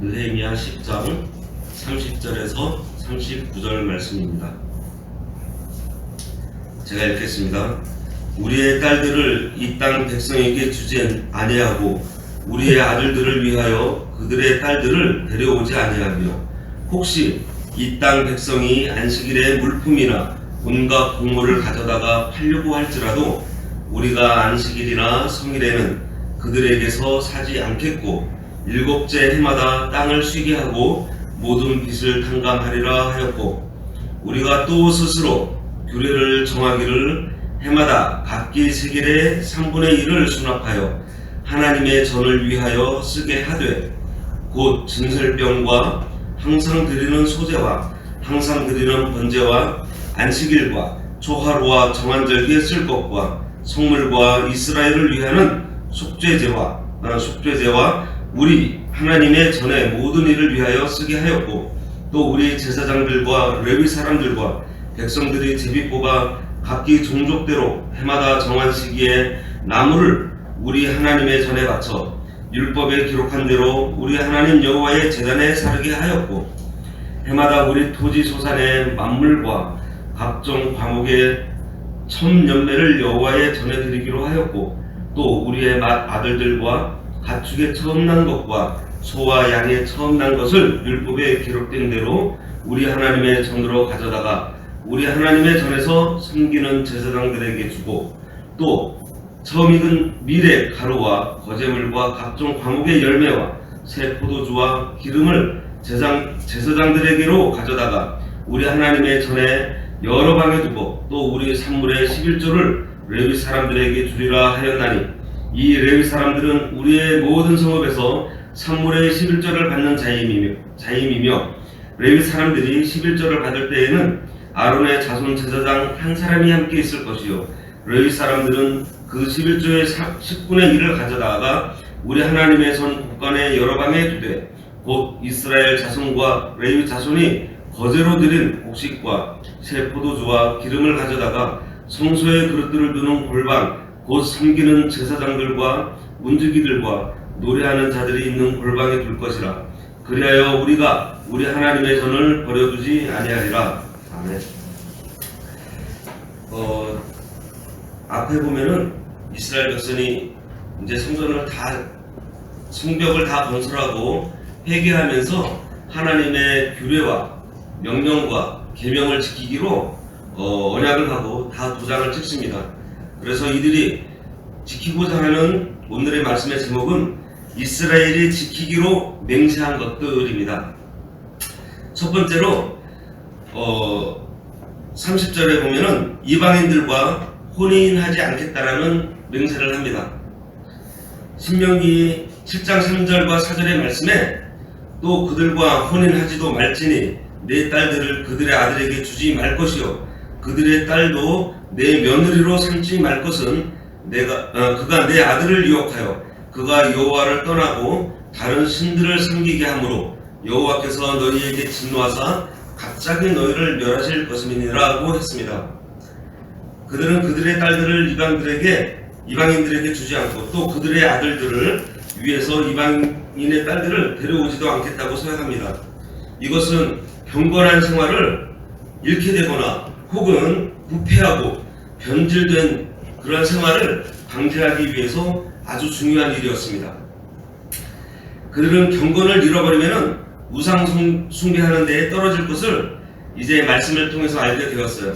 느헤미야 10장 30절에서 39절 말씀입니다. 제가 읽겠습니다. 우리의 딸들을 이 땅 백성에게 주지 아니하고 우리의 아들들을 위하여 그들의 딸들을 데려오지 아니하며 혹시 이 땅 백성이 안식일에 물품이나 온갖 곡물을 가져다가 팔려고 할지라도 우리가 안식일이나 성일에는 그들에게서 사지 않겠고 일곱째 해마다 땅을 쉬게 하고 모든 빚을 탕감하리라 하였고 우리가 또 스스로 규례를 정하기를 해마다 각기 세겔의 3분의 1을 수납하여 하나님의 전을 위하여 쓰게 하되 곧 진설병과 항상 드리는 소재와 항상 드리는 번제와 안식일과 초하루와 정한절기에 쓸 것과 성물과 이스라엘을 위하는 속죄제와 아, 속죄제와 우리 하나님의 전의 모든 일을 위하여 쓰게 하였고 또 우리 제사장들과 레위 사람들과 백성들이 제비 뽑아 각기 종족대로 해마다 정한 시기에 나무를 우리 하나님의 전에 바쳐 율법에 기록한 대로 우리 하나님 여호와의 제단에 사르게 하였고 해마다 우리 토지 소산의 만물과 각종 과목의 천 연매를 여호와의 전에 드리기로 하였고 또 우리의 맏 아들들과 가축의 처음 난 것과 소와 양의 처음 난 것을 율법에 기록된 대로 우리 하나님의 전으로 가져다가 우리 하나님의 전에서 섬기는 제사장들에게 주고 또 처음 익은 밀의 가루와 거제물과 각종 과목의 열매와 새 포도주와 기름을 제장, 제사장들에게로 가져다가 우리 하나님의 전에 여러 방에 두고 또 우리 산물의 11조를 레위 사람들에게 주리라 하였나니 이 레위 사람들은 우리의 모든 성읍에서 산물의 11조를 받는 자임이며, 자임이며 레위 사람들이 11조를 받을 때에는 아론의 자손 제사장 한 사람이 함께 있을 것이요. 레위 사람들은 그 11조의 10분의 1을 가져다가 우리 하나님의 선 국간의 여러 방에 두되 곧 이스라엘 자손과 레위 자손이 거제로 드린 곡식과 새 포도주와 기름을 가져다가 성소의 그릇들을 두는 골방 곧 섬기는 제사장들과 문지기들과 노래하는 자들이 있는 골방에 둘 것이라 그리하여 우리가 우리 하나님의 전을 버려두지 아니하리라 아멘. 어 앞에 보면은 이스라엘 백성이 이제 성전을 다 성벽을 다 건설하고 회개하면서 하나님의 규례와 명령과 계명을 지키기로 어, 언약을 하고 다 도장을 찍습니다. 그래서 이들이 지키고자 하는 오늘의 말씀의 제목은 이스라엘이 지키기로 맹세한 것들입니다. 첫 번째로 어, 30절에 보면은 이방인들과 혼인하지 않겠다라는 맹세를 합니다. 신명기 7장 3절과 4절의 말씀에 또 그들과 혼인하지도 말지니 내 딸들을 그들의 아들에게 주지 말 것이요 그들의 딸도 내 며느리로 삼지 말 것은 내가 어, 그가 내 아들을 유혹하여 그가 여호와를 떠나고 다른 신들을 섬기게 하므로 여호와께서 너희에게 진노하사 갑자기 너희를 멸하실 것임이니라고 했습니다. 그들은 그들의 딸들을 이방들에게 이방인들에게 주지 않고 또 그들의 아들들을 위해서 이방인의 딸들을 데려오지도 않겠다고 생각합니다. 이것은 경건한 생활을 잃게 되거나 혹은 부패하고 변질된 그런 생활을 방지하기 위해서 아주 중요한 일이었습니다. 그들은 경건을 잃어버리면 우상 숭- 숭배하는 데에 떨어질 것을 이제 말씀을 통해서 알게 되었어요.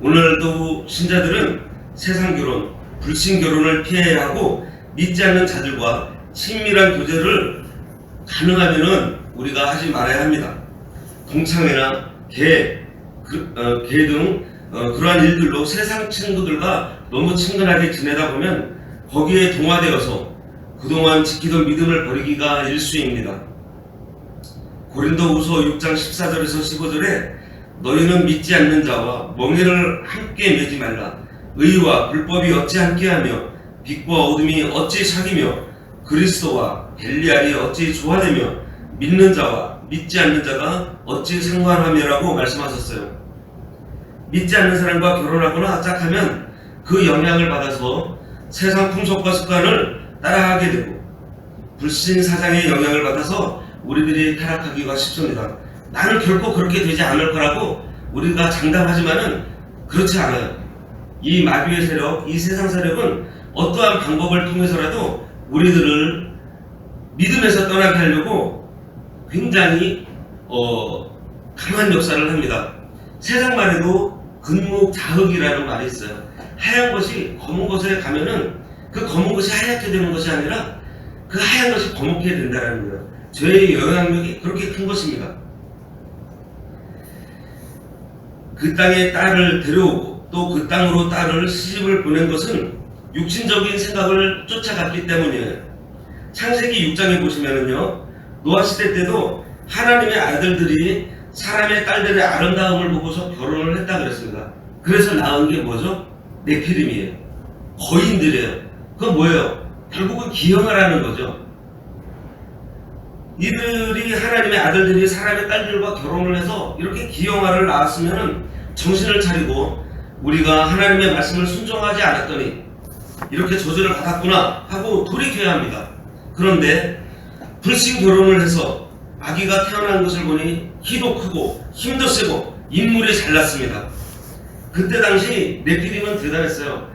오늘도 신자들은 세상 결혼, 불신 결혼을 피해야 하고 믿지 않는 자들과 친밀한 교제를 가능하면은 우리가 하지 말아야 합니다. 동창회나 개, 그, 어, 개등 어, 그러한 일들로 세상 친구들과 너무 친근하게 지내다 보면 거기에 동화되어서 그동안 지키던 믿음을 버리기가 일수입니다. 고린도후서 6장 14절에서 15절에 너희는 믿지 않는 자와 멍해를 함께 매지 말라. 의와 불법이 어찌 함께하며 빛과 어둠이 어찌 사귀며 그리스도와 벨리알이 어찌 조화되며 믿는 자와 믿지 않는 자가 어찌 상관하며라고 말씀하셨어요. 믿지 않는 사람과 결혼하거나 짝하면 그 영향을 받아서 세상 풍속과 습관을 따라하게 되고 불신 사장의 영향을 받아서 우리들이 타락하기가 쉽습니다. 나는 결코 그렇게 되지 않을 거라고 우리가 장담하지만은 그렇지 않아요. 이 마귀의 세력, 이 세상 세력은 어떠한 방법을 통해서라도 우리들을 믿음에서 떠나게 하려고 굉장히 어, 강한 역사를 합니다. 세상만 해도 근묵자흑이라는 말이 있어요. 하얀 것이 검은 것에 가면은 그 검은 것이 하얗게 되는 것이 아니라 그 하얀 것이 검게 된다는 거예요. 죄의 영향력이 그렇게 큰 것입니다. 그 땅에 딸을 데려오고 또 그 땅으로 딸을 시집을 보낸 것은 육신적인 생각을 쫓아갔기 때문이에요. 창세기 6장에 보시면은요, 노아 시대 때도 하나님의 아들들이 사람의 딸들의 아름다움을 보고서 결혼을 했다 그랬습니다. 그래서 낳은 게 뭐죠? 네피림이에요. 거인들이에요. 그건 뭐예요? 결국은 기형을 하는 거죠. 이들이 하나님의 아들들이 사람의 딸들과 결혼을 해서 이렇게 기형아를 낳았으면 정신을 차리고 우리가 하나님의 말씀을 순종하지 않았더니 이렇게 저주를 받았구나 하고 돌이켜야 합니다. 그런데 불신 결혼을 해서 아기가 태어난 것을 보니 키도 크고 힘도 세고 인물이 잘났습니다. 그때 당시 네피림은 대단했어요.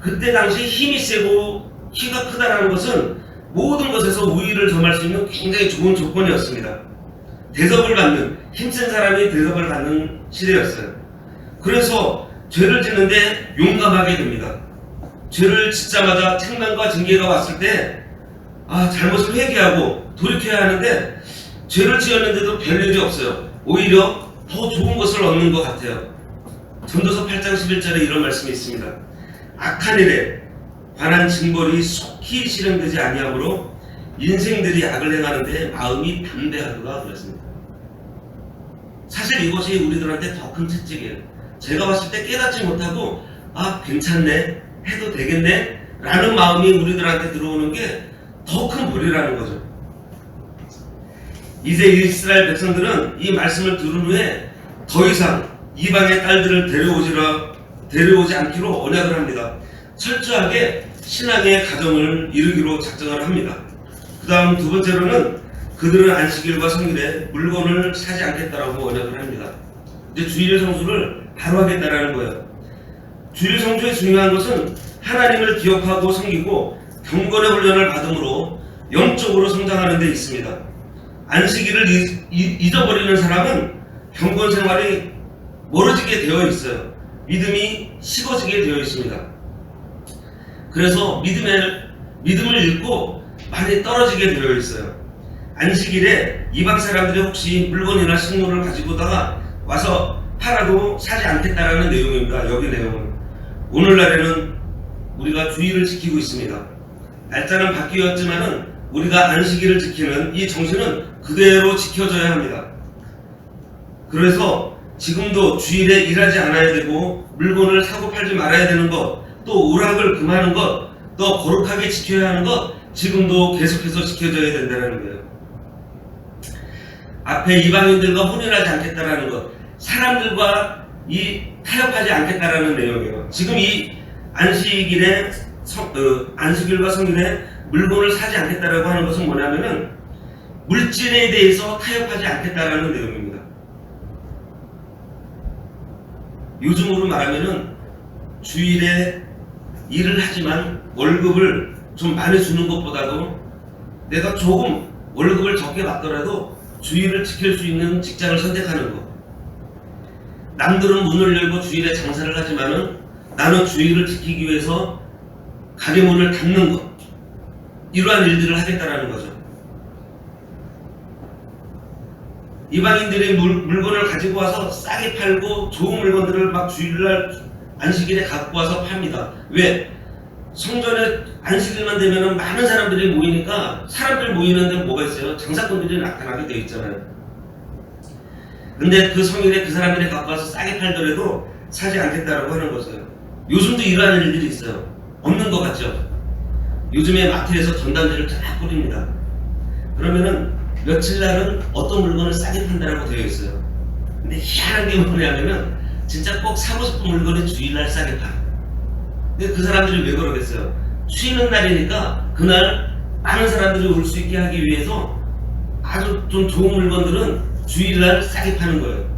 그때 당시 힘이 세고 키가 크다라는 것은 모든 것에서 우위를 점할 수 있는 굉장히 좋은 조건이었습니다. 대접을 받는 힘센 사람이 대접을 받는 시대였어요. 그래서 죄를 짓는데 용감하게 됩니다. 죄를 짓자마자 책망과 징계가 왔을 때 아, 잘못을 회개하고 돌이켜야 하는데 죄를 지었는데도 별일이 없어요. 오히려 더 좋은 것을 얻는 것 같아요. 전도서 8장 11절에 이런 말씀이 있습니다. 악한 일에 관한 징벌이 속히 실행되지 아니하므로 인생들이 악을 행하는데 마음이 담대하도다 그랬습니다. 사실 이것이 우리들한테 더 큰 채찍이에요. 제가 봤을 때 깨닫지 못하고 아 괜찮네 해도 되겠네 라는 마음이 우리들한테 들어오는 게 더 큰 벌이라는 거죠. 이제 이스라엘 백성들은 이 말씀을 들은 후에 더 이상 이방의 딸들을 데려오지라 데려오지 않기로 언약을 합니다. 철저하게 신앙의 가정을 이루기로 작정을 합니다. 그 다음 두 번째로는 그들은 안식일과 성일에 물건을 사지 않겠다라고 언약을 합니다. 이제 주일 성수를 바로 하겠다라는 거예요. 주일 성수의 중요한 것은 하나님을 기억하고 섬기고 경건의 훈련을 받음으로 영적으로 성장하는 데 있습니다. 안식일을 잊어버리는 사람은 경건 생활이 멀어지게 되어 있어요. 믿음이 식어지게 되어 있습니다. 그래서 믿음을, 믿음을 잃고 많이 떨어지게 되어 있어요. 안식일에 이방 사람들이 혹시 물건이나 식물을 가지고다가 와서 팔아도 사지 않겠다라는 내용입니다. 여기 내용은. 오늘날에는 우리가 주의를 지키고 있습니다. 날짜는 바뀌었지만은 우리가 안식일을 지키는 이 정신은 그대로 지켜져야 합니다. 그래서 지금도 주일에 일하지 않아야 되고 물건을 사고 팔지 말아야 되는 것, 또 오락을 금하는 것, 또 거룩하게 지켜야 하는 것 지금도 계속해서 지켜져야 된다는 거예요. 앞에 이방인들과 혼인하지 않겠다라는 것, 사람들과 이 타협하지 않겠다라는 내용이에요. 지금 이 안식일에 성- 어, 안식일과 성일에 물건을 사지 않겠다라고 하는 것은 뭐냐면은 물질에 대해서 타협하지 않겠다라는 내용입니다. 요즘으로 말하면은 주일에 일을 하지만 월급을 좀 많이 주는 것보다도 내가 조금 월급을 적게 받더라도 주일을 지킬 수 있는 직장을 선택하는 것. 남들은 문을 열고 주일에 장사를 하지만은 나는 주일을 지키기 위해서 가게 문을 닫는 것. 이러한 일들을 하겠다라는 거죠. 이방인들이 물, 물건을 가지고 와서 싸게 팔고 좋은 물건들을 막 주일날 안식일에 갖고 와서 팝니다. 왜? 성전에 안식일만 되면 많은 사람들이 모이니까 사람들 모이는데 뭐가 있어요? 장사꾼들이 나타나게 되어 있잖아요. 근데 그 성일에 그 사람들이 갖고 와서 싸게 팔더라도 사지 않겠다라고 하는 거죠. 요즘도 이러한 일들이 있어요. 없는 것 같죠? 요즘에 마트에서 전단지를 쫙 뿌립니다. 그러면은 며칠 날은 어떤 물건을 싸게 판다라고 되어 있어요. 근데 희한한 게 뭐냐면은 진짜 꼭 사고 싶은 물건을 주일날 싸게 파. 근데 그 사람들이 왜 그러겠어요? 쉬는 날이니까 그날 많은 사람들이 올 수 있게 하기 위해서 아주 좀 좋은 물건들은 주일날 싸게 파는 거예요.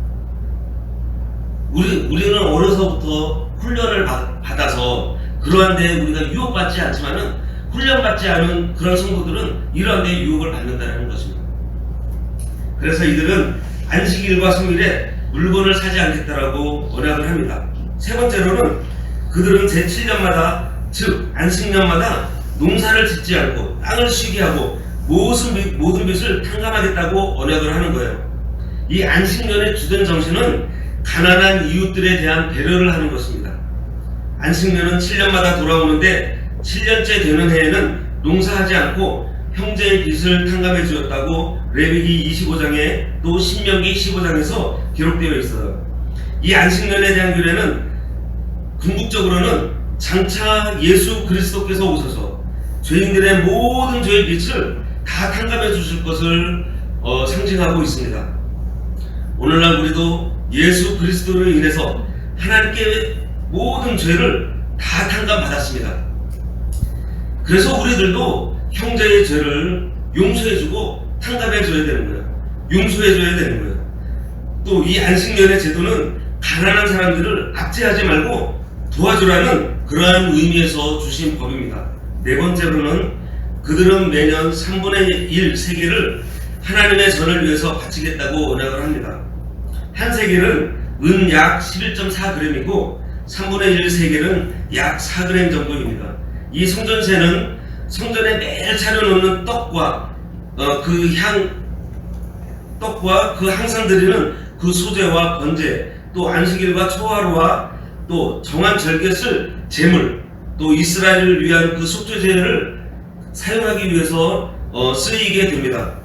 우리 우리는 어려서부터 훈련을 받, 받아서 그러한 데에 우리가 유혹받지 않지만은 훈련받지 않은 그런 성도들은 이러한 데에 유혹을 받는다는 것입니다. 그래서 이들은 안식일과 성일에 물건을 사지 않겠다라고 언약을 합니다. 세 번째로는 그들은 제7년마다 즉 안식년마다 농사를 짓지 않고 땅을 쉬게 하고 모든, 빚- 모든 빚을 탕감하겠다고 언약을 하는 거예요. 이 안식년의 주된 정신은 가난한 이웃들에 대한 배려를 하는 것입니다. 안식년은 7년마다 돌아오는데 7년째 되는 해에는 농사하지 않고 형제의 빚을 탕감해 주었다고 레위기 25장에 또 신명기 15장에서 기록되어 있어요. 이 안식년에 대한 규례는 궁극적으로는 장차 예수 그리스도께서 오셔서 죄인들의 모든 죄의 빚을 다 탕감해 주실 것을 어, 상징하고 있습니다. 오늘날 우리도 예수 그리스도를 인해서 하나님께 모든 죄를 다 탕감받았습니다. 그래서 우리들도 형제의 죄를 용서해주고 탕감해줘야 되는 거예요. 용서해줘야 되는 거예요. 또 이 안식년의 제도는 가난한 사람들을 압제하지 말고 도와주라는 그러한 의미에서 주신 법입니다. 네 번째로는 그들은 매년 3분의 1 세계를 하나님의 전을 위해서 바치겠다고 언약을 합니다. 한 세계는 은 약 11.4g이고 3분의 1 세계는 약 4g 정도입니다. 이 성전세는 성전에 매일 차려놓는 떡과 어, 그 향, 떡과 그 항상 드리는 그 소재와 번제, 또 안식일과 초하루와 또 정한 절개를 제물, 또 이스라엘을 위한 그 속죄제를 사용하기 위해서 어, 쓰이게 됩니다.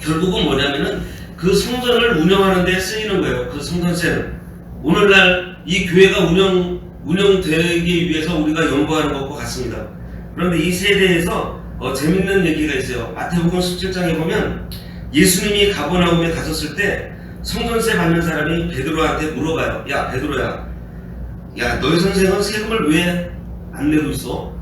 결국은 뭐냐면은 그 성전을 운영하는 데 쓰이는 거예요. 그 성전세는. 오늘날 이 교회가 운영, 운영되기 위해서 우리가 연구하는 것과 같습니다. 그런데 이 세대에서 어, 재밌는 얘기가 있어요. 마태복음 17장에 보면 예수님이 가버나움에 가셨을 때 성전세 받는 사람이 베드로한테 물어봐요. 야 베드로야, 야 너희 선생은 세금을 왜 안 내고 있어?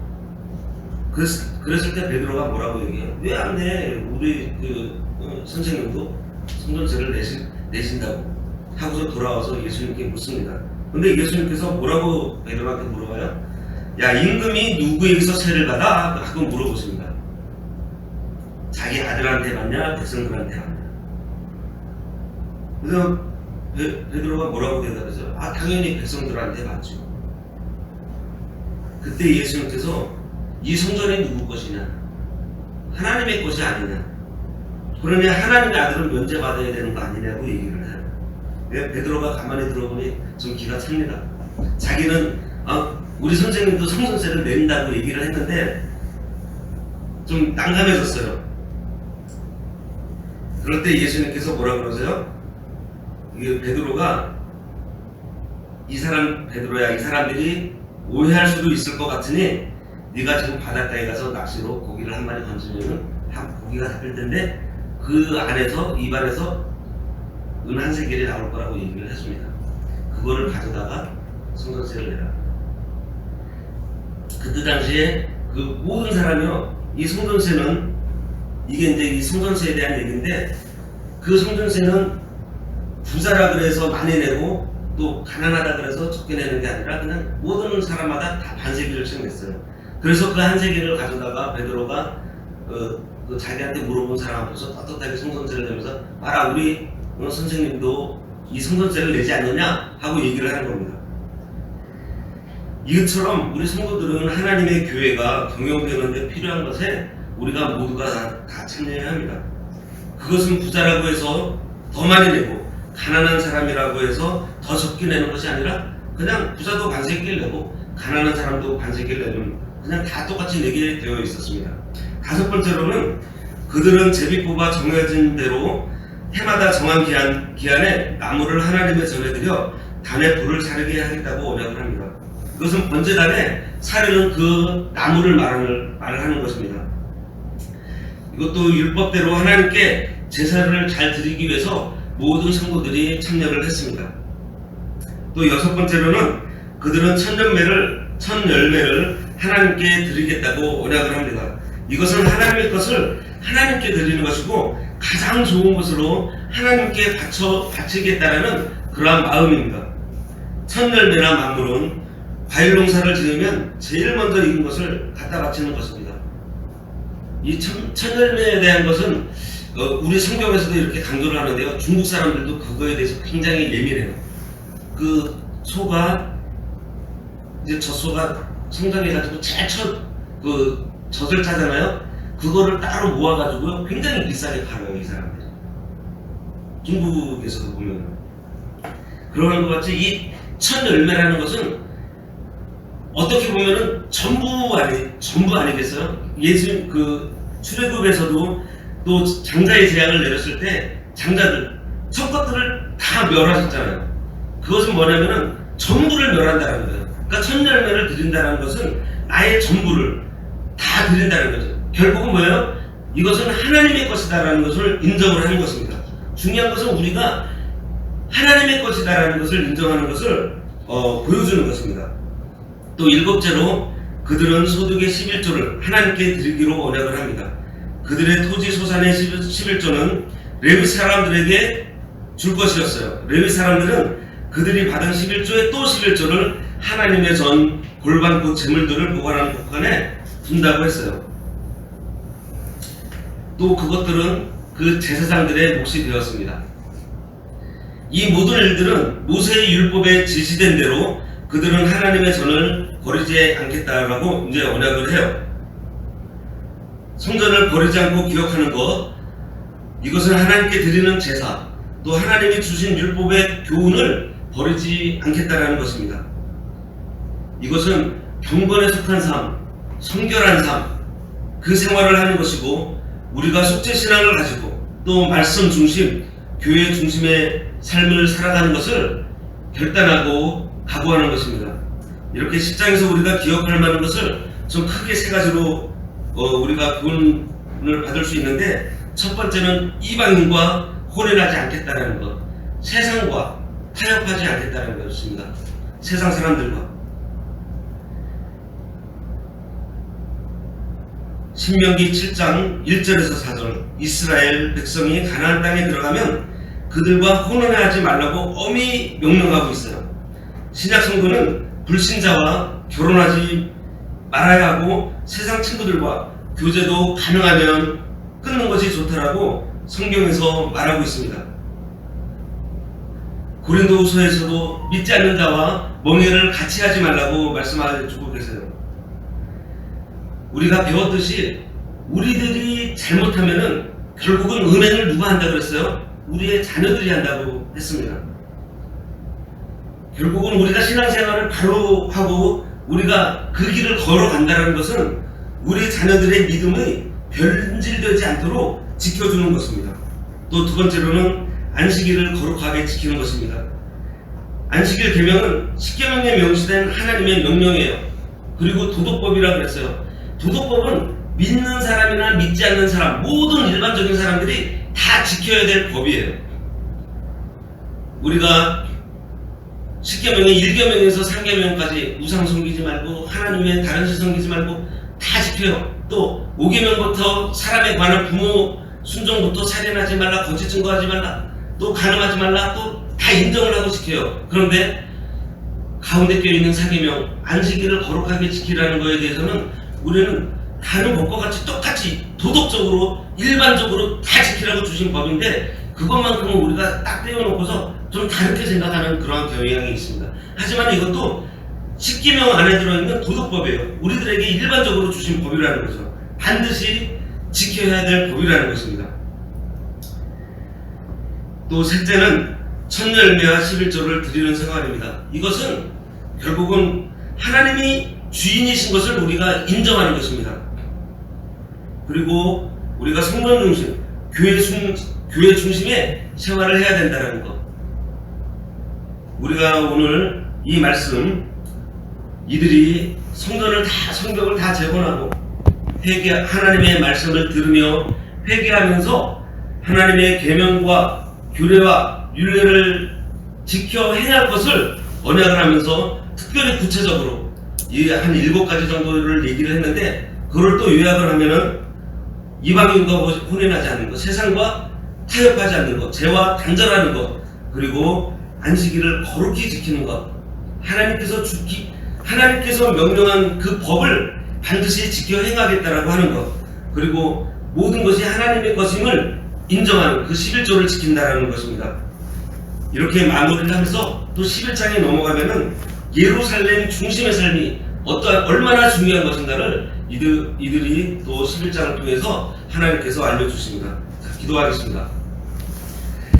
그랬, 그랬을 때 베드로가 뭐라고 얘기해요? 왜 안 내? 우리 그 어, 선생님도 성전세를 내신, 내신다고 하고서 돌아와서 예수님께 묻습니다. 근데 예수님께서 뭐라고 베드로한테 물어봐요? 야 임금이 누구에게서 세를 받아? 하고 물어보십니다. 자기 아들한테 받냐 백성들한테 받냐? 그래서 베, 베드로가 뭐라고 대답했어요? 아 당연히 백성들한테 받죠. 그때 예수님께서 이 성전이 누구 것이냐? 하나님의 것이 아니냐? 그러면 하나님의 아들은 면제받아야 되는 거 아니냐고 얘기를 베드로가 가만히 들어보니 좀 기가 찹니다. 자기는 아, 우리 선생님도 성전세를 낸다고 얘기를 했는데 좀 난감해졌어요. 그럴 때 예수님께서 뭐라 그러세요? 이게 베드로가 이 사람 베드로야 이 사람들이 오해할 수도 있을 것 같으니 네가 지금 바닷가에 가서 낚시로 고기를 한 마리 던지면은 한 고기가 잡힐 텐데 그 안에서 입안에서 은한 세겔이 나올 거라고 얘기를 했습니다. 그거를 가져다가 성전세를 내라. 그때 당시에 그 모든 사람이요 이 성전세는 이게 이제 이 성전세에 대한 얘기인데 그 성전세는 부자라 그래서 많이 내고 또 가난하다 그래서 적게 내는 게 아니라 그냥 모든 사람마다 다 반세기를씩 냈어요. 그래서 그 한 세기를 가져다가 베드로가 그, 그 자기한테 물어본 사람 앞에서 떳떳하게 성전세를 내면서 봐라 우리 어, 선생님도 이 성전세를 내지 않느냐 하고 얘기를 하는 겁니다. 이것처럼 우리 성도들은 하나님의 교회가 경영되는데 필요한 것에 우리가 모두가 다, 다 참여해야 합니다. 그것은 부자라고 해서 더 많이 내고 가난한 사람이라고 해서 더 적게 내는 것이 아니라 그냥 부자도 반세기를 내고 가난한 사람도 반세기를 내면 그냥 다 똑같이 내게 되어 있었습니다. 다섯 번째로는 그들은 제비 뽑아 정해진 대로 해마다 정한 기한, 기한에 나무를 하나님의 전해드려 단에 불을 사르게 하겠다고 언약을 합니다. 그것은 번제단에 사르는 그 나무를 말을, 말하는 것입니다. 이것도 율법대로 하나님께 제사를 잘 드리기 위해서 모든 성도들이 참여를 했습니다. 또 여섯 번째로는 그들은 천열매를 천열매를 하나님께 드리겠다고 언약을 합니다. 이것은 하나님의 것을 하나님께 드리는 것이고 가장 좋은 것으로 하나님께 바쳐 바치겠다라는 그러한 마음입니다. 첫 열매나 만물은 과일 농사를 지으면 제일 먼저 익은 것을 갖다 바치는 것입니다. 이 첫, 첫 열매에 대한 것은 어, 우리 성경에서도 이렇게 강조를 하는데요. 중국 사람들도 그거에 대해서 굉장히 예민해요. 그 소가 이제 젖소가 성장해가지고 제일 첫 그 젖을 짜잖아요. 그거를 따로 모아가지고요. 굉장히 비싸게 팔아요, 이 사람들이. 중국에서도 보면. 그러는 것 같이 이 첫 열매라는 것은 어떻게 보면은 전부 아니 전부 아니겠어요? 예수 그 출애굽에서도 또 장자의 제약을 내렸을 때 장자들 첫 것들을 다 멸하셨잖아요. 그것은 뭐냐면은 전부를 멸한다는 거예요. 그러니까 첫 열매를 드린다는 것은 나의 전부를 다 드린다는 거죠. 결국은 뭐예요? 이것은 하나님의 것이다라는 것을 인정을 하는 것입니다. 중요한 것은 우리가 하나님의 것이다라는 것을 인정하는 것을 어, 보여주는 것입니다. 또 일곱째로 그들은 소득의 11조를 하나님께 드리기로 언약을 합니다. 그들의 토지 소산의 11조는 레위 사람들에게 줄 것이었어요. 레위 사람들은 그들이 받은 11조의 또 11조를 하나님의 전 골반고 재물들을 보관하는 곳간에 둔다고 했어요. 또 그것들은 그 제사장들의 몫이 되었습니다. 이 모든 일들은 모세의 율법에 지시된 대로 그들은 하나님의 전을 버리지 않겠다라고 이제 언약을 해요. 성전을 버리지 않고 기억하는 것, 이것은 하나님께 드리는 제사, 또 하나님이 주신 율법의 교훈을 버리지 않겠다라는 것입니다. 이것은 경건에 속한 삶, 성결한 삶, 그 생활을 하는 것이고 우리가 속죄 신앙을 가지고 또 말씀 중심, 교회 중심의 삶을 살아가는 것을 결단하고 각오하는 것입니다. 이렇게 십장에서 우리가 기억할 만한 것을 좀 크게 세 가지로 어, 우리가 구원을 받을 수 있는데 첫 번째는 이방인과 혼인하지 않겠다는 것, 세상과 타협하지 않겠다는 것입니다. 세상 사람들과 신명기 7장 1절에서 4절 이스라엘 백성이 가나안 땅에 들어가면 그들과 혼혼하지 말라고 엄히 명령하고 있어요. 신약 성도는 불신자와 결혼하지 말아야 하고 세상 친구들과 교제도 가능하면 끊는 것이 좋다라고 성경에서 말하고 있습니다. 고린도후서에서도 믿지 않는 자와 멍해를 같이 하지 말라고 말씀하고 계세요. 우리가 배웠듯이 우리들이 잘못하면은 결국은 은행을 누가 한다 그랬어요? 우리의 자녀들이 한다고 했습니다. 결국은 우리가 신앙생활을 바로 하고 우리가 그 길을 걸어간다는 것은 우리 자녀들의 믿음이 변질되지 않도록 지켜주는 것입니다. 또 두 번째로는 안식일을 거룩하게 지키는 것입니다. 안식일 계명은 십계명에 명시된 하나님의 명령이에요. 그리고 도덕법이라고 그랬어요. 도덕법은 믿는 사람이나 믿지 않는 사람 모든 일반적인 사람들이 다 지켜야 될 법이에요. 우리가 십계명의 1계명에서 3계명까지 우상 섬기지 말고 하나님의 다른 신 섬기지 말고 다 지켜요. 또 5계명부터 사람에 관한 부모 순종부터 살인하지 말라 거짓 증거하지 말라 또 가늠하지 말라 또 다 인정을 하고 지켜요. 그런데 가운데 껴있는 4계명 안식일을 거룩하게 지키라는 거에 대해서는 우리는 다른 법과 같이 똑같이 도덕적으로 일반적으로 다 지키라고 주신 법인데 그것만큼은 우리가 딱 떼어놓고서 좀 다르게 생각하는 그러한 경향이 있습니다. 하지만 이것도 십계명 안에 들어있는 도덕법이에요. 우리들에게 일반적으로 주신 법이라는 거죠. 반드시 지켜야 될 법이라는 것입니다. 또 셋째는 천열매와 11조를 드리는 생활입니다. 이것은 결국은 하나님이 주인이신 것을 우리가 인정하는 것입니다. 그리고 우리가 성전 중심, 교회 중, 교회 중심의 생활을 해야 된다는 것. 우리가 오늘 이 말씀, 이들이 성전을 다, 성벽을 다 재건하고, 회개, 하나님의 말씀을 들으며 회개하면서 하나님의 계명과 규례와 윤례를 지켜 행할 것을 언약을 하면서 특별히 구체적으로 이 한 일곱 가지 정도를 얘기를 했는데 그걸 또 요약을 하면은 이방인과 혼인하지 않는 것, 세상과 타협하지 않는 것, 죄와 단절하는 것, 그리고 안식일을 거룩히 지키는 것, 하나님께서 주기, 하나님께서 명령한 그 법을 반드시 지켜 행하겠다라고 하는 것, 그리고 모든 것이 하나님의 것임을 인정하는 그 11조를 지킨다라는 것입니다. 이렇게 마무리를 하면서 또 11장에 넘어가면은 예루살렘 중심의 삶이 어떠한 얼마나 중요한 것인가를 이들, 이들이 또 11장을 통해서 하나님께서 알려주십니다. 자, 기도하겠습니다.